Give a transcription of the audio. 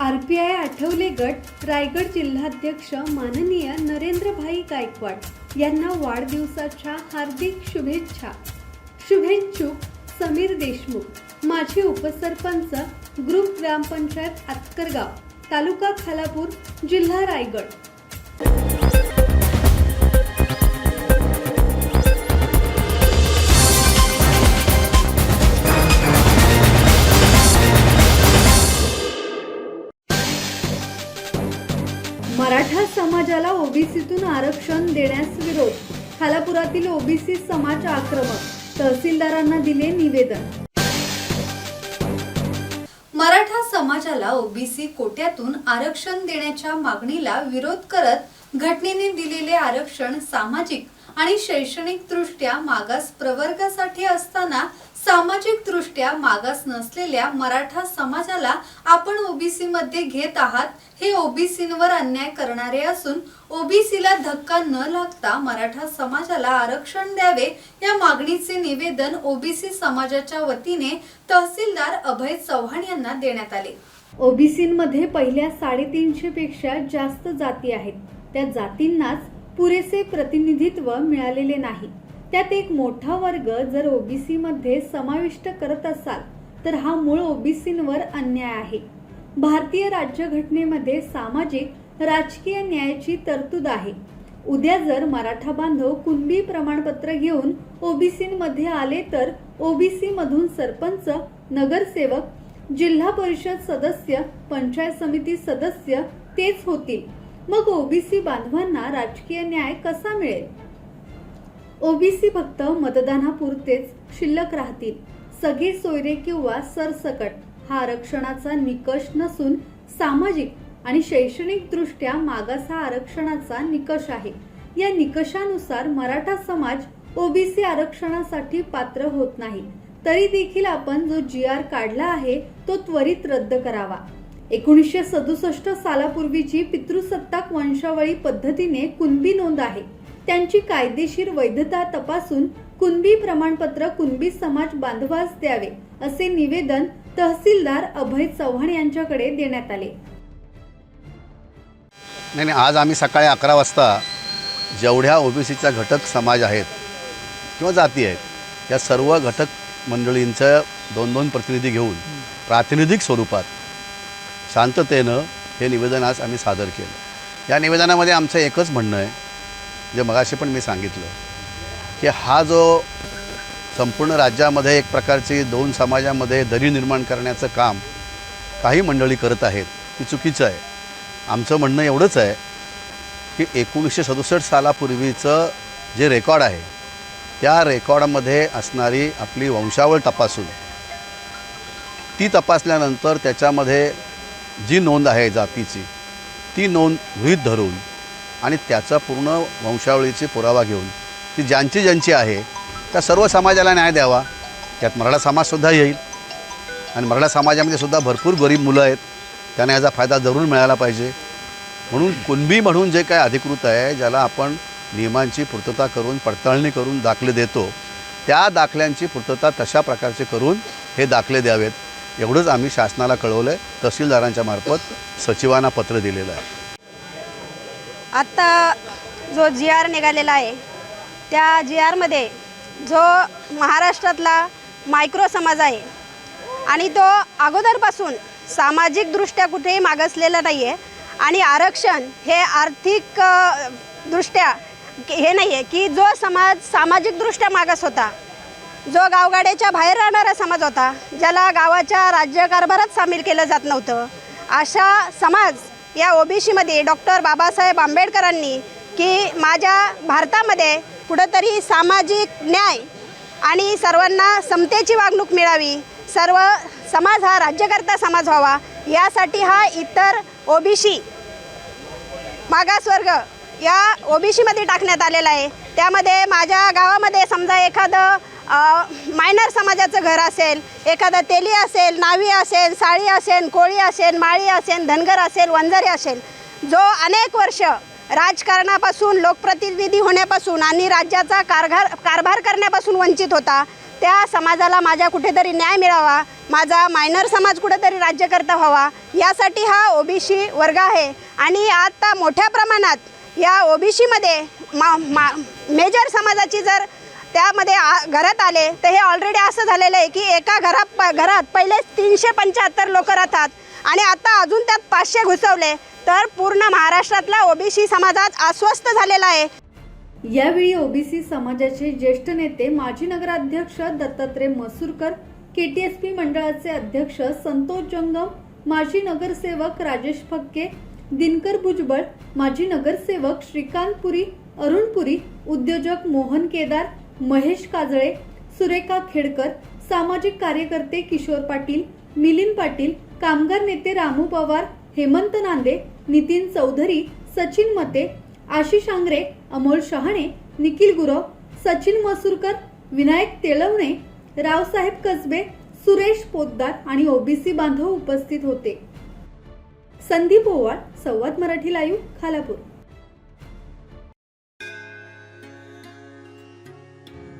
R P I Athawale गट रायगड जिल्हाध्यक्ष माननीय नरेंद्रभाई गायकवाड यांना वाढदिवसाच्या हार्दिक शुभेच्छा. शुभेच्छुक समीर देशमुख माजी उपसरपंच ग्रुप ग्रामपंचायत आतकरगाव तालुका खालापूर जिल्हा रायगड. समाजाला ओबीसीतून आरक्षण देण्यास विरोध. खालापुरातील ओबीसी समाज आक्रमक. तहसीलदारांना दिले निवेदन. मराठा समाजाला ओबीसी कोट्यातून आरक्षण देण्याच्या मागणीला विरोध करत घटनेने दिलेले आरक्षण सामाजिक आणि शैक्षणिक दृष्ट्या मागास प्रवर्गासाठी असताना सामाजिक दृष्ट्या मागास नसलेल्या मराठा समाजाला आपण ओबीसी मध्ये घेत आहात हे ओबीसीवर अन्याय करणारे असून ओबीसीला धक्का न लागता मराठा समाजाला आरक्षण द्यावे या मागणीचे निवेदन ओबीसी समाजाच्या वतीने तहसीलदार अभय चव्हाण यांना देण्यात आले. ओबीसीमध्ये पहिल्या साडेतीनशे पेक्षा जास्त जाती आहेत. त्या जातींनाच पुरेसे प्रतिनिधित्व मिळालेले नाही. त्यात एक मोठा वर्ग जर ओबीसीमध्ये समाविष्ट करत असाल तर हा मूळ ओबीसींवर अन्याय आहे. भारतीय राज्यघटनेमध्ये सामाजिक राजकीय न्यायाची तरतूद आहे. उद्या जर मराठा बांधव कुणबी प्रमाणपत्र घेऊन ओबीसीमध्ये आले तर ओबीसी मधून सरपंच नगरसेवक जिल्हा परिषद सदस्य पंचायत समिती सदस्य तेच होतील. मग ओबीसी बांधवांना राजकीय न्याय कसा मिळेल? ओबीसी फक्त मतदानापुरतेच शिल्लक राहतील. सगळे सोयरे किंवा सरसकट हा आरक्षणाचा निकष नसून सामाजिक आणि शैक्षणिक दृष्ट्या मागास हा आरक्षणाचा निकष आहे. या निकषानुसार मराठा समाज ओबीसी आरक्षणासाठी पात्र होत नाही. तरी देखील आपण जो जी आर काढला आहे तो त्वरित रद्द करावा. एकोणीसशे सदुसष्ट सालापूर्वीची पितृसत्ताक वंशावळी पद्धतीने कुणबी नोंद आहे. त्यांची कायदेशीर वैधता तपासून कुणबी प्रमाणपत्र कुणबी समाज बांधवास द्यावे असे निवेदन तहसीलदार अभय चव्हाण यांच्याकडे देण्यात आले. नाही नाही आज आम्ही सकाळी अकरा वाजता जेवढ्या ओबीसीचा घटक समाज आहेत किंवा जाती आहेत या सर्व घटक मंडळींचं दोन दोन प्रतिनिधी घेऊन प्रातिनिधिक स्वरूपात शांततेनं हे निवेदन आज आम्ही सादर केलं. या निवेदनामध्ये आमचं एकच म्हणणं आहे जे मगाशी पण मी सांगितलं की हा जो संपूर्ण राज्यामध्ये एक प्रकारची दोन समाजामध्ये दरी निर्माण करण्याचं काम काही मंडळी करत आहेत ती चुकीचं आहे. आमचं म्हणणं एवढंच आहे की एकोणीसशे सदुसष्ट सालापूर्वीचं जे रेकॉर्ड आहे त्या रेकॉर्डमध्ये असणारी आपली वंशावळ तपासून ती तपासल्यानंतर त्याच्यामध्ये जी नोंद आहे जातीची ती नोंद गृहीत धरून आणि त्याचा पूर्ण वंशावळीची पुरावा घेऊन ती ज्यांची ज्यांची आहे त्या सर्व समाजाला न्याय द्यावा. त्यात मराठा समाजसुद्धा येईल. आणि मराठा समाजामध्ये सुद्धा भरपूर गरीब मुलं आहेत. त्यांना याचा फायदा जरूर मिळाला पाहिजे. म्हणून कुणबी म्हणून जे काय अधिकृत आहे ज्याला आपण नियमांची पूर्तता करून पडताळणी करून दाखले देतो त्या दाखल्यांची पूर्तता तशा प्रकारचे करून हे दाखले द्यावेत. एवढंच आम्ही शासनाला कळवलं आहे तहसीलदारांच्या मार्फत सचिवांना पत्र दिलेलं आहे. आत्ता जो जी आर निघालेला आहे त्या जी आरमध्ये जो महाराष्ट्रातला मायक्रो समाज आहे आणि तो अगोदरपासून सामाजिकदृष्ट्या कुठेही मागासलेला नाही आहे आणि आरक्षण हे आर्थिक दृष्ट्या हे नाही आहे की जो समाज सामाजिकदृष्ट्या मागास होता जो गावगाड्याच्या बाहेर राहणारा समाज होता ज्याला गावाच्या राज्यकारभारात सामील केलं जात नव्हतं अशा समाज या ओबीसीमध्ये डॉक्टर बाबासाहेब आंबेडकरांनी की माझ्या भारतामध्ये कुठंतरी सामाजिक न्याय आणि सर्वांना समतेची वागणूक मिळावी सर्व समाज हा राज्यकर्ता समाज व्हावा यासाठी हा इतर ओबीसी मागासवर्ग या ओबीसीमध्ये टाकण्यात आलेला आहे. त्यामध्ये माझ्या गावामध्ये समजा एखादं मायनर समाजाचं घर असेल एखादा तेली असेल नावी असेल साळी असेल कोळी असेल माळी असेल धनगर असेल वंजारी असेल जो अनेक वर्ष राजकारणापासून लोकप्रतिनिधी होण्यापासून आणि राज्याचा कारभार कारभार करण्यापासून वंचित होता त्या समाजाला माझ्या कुठेतरी न्याय मिळावा माझा मायनर समाज कुठेतरी राज्यकर्ता व्हावा यासाठी हा ओबीसी वर्ग आहे. आणि आता मोठ्या प्रमाणात या ओबीसीमध्ये मा मा मेजर समाजाची जर त्यामध्ये आ घरात आले तर हे ऑलरेडी असं झालेलं आहे की एका घरात प घरात पहिले तीनशे पंच्याहत्तर लोक राहतात आणि आता अजून त्यात पाचशे घुसवले. तर पूर्ण महाराष्ट्रातला ओबीसी समाजात अस्वस्थ झालेला आहे. यावेळी ओबीसी समाजाचे ज्येष्ठ नेते माजी नगराध्यक्ष दत्तात्रय मसूरकर केटीएसपी मंडळाचे अध्यक्ष संतोष जंगम माजी नगरसेवक राजेश फक्के दिनकर भुजबळ माजी नगरसेवक श्रीकांत पुरी अरुण पुरी उद्योजक मोहन केदार महेश काजळे सुरेखा खेडकर सामाजिक कार्यकर्ते किशोर पाटील मिलिंद पाटील कामगार नेते रामू पवार हेमंत नांदे नितीन चौधरी सचिन मते आशिष आंग्रे अमोल शहाणे निखिल गुरव सचिन मसूरकर विनायक तेलवणे रावसाहेब कसबे सुरेश पोद्दार आणि ओबीसी बांधव उपस्थित होते. संदीप ओवाळ संवाद मराठी लाईव्ह खालापूर.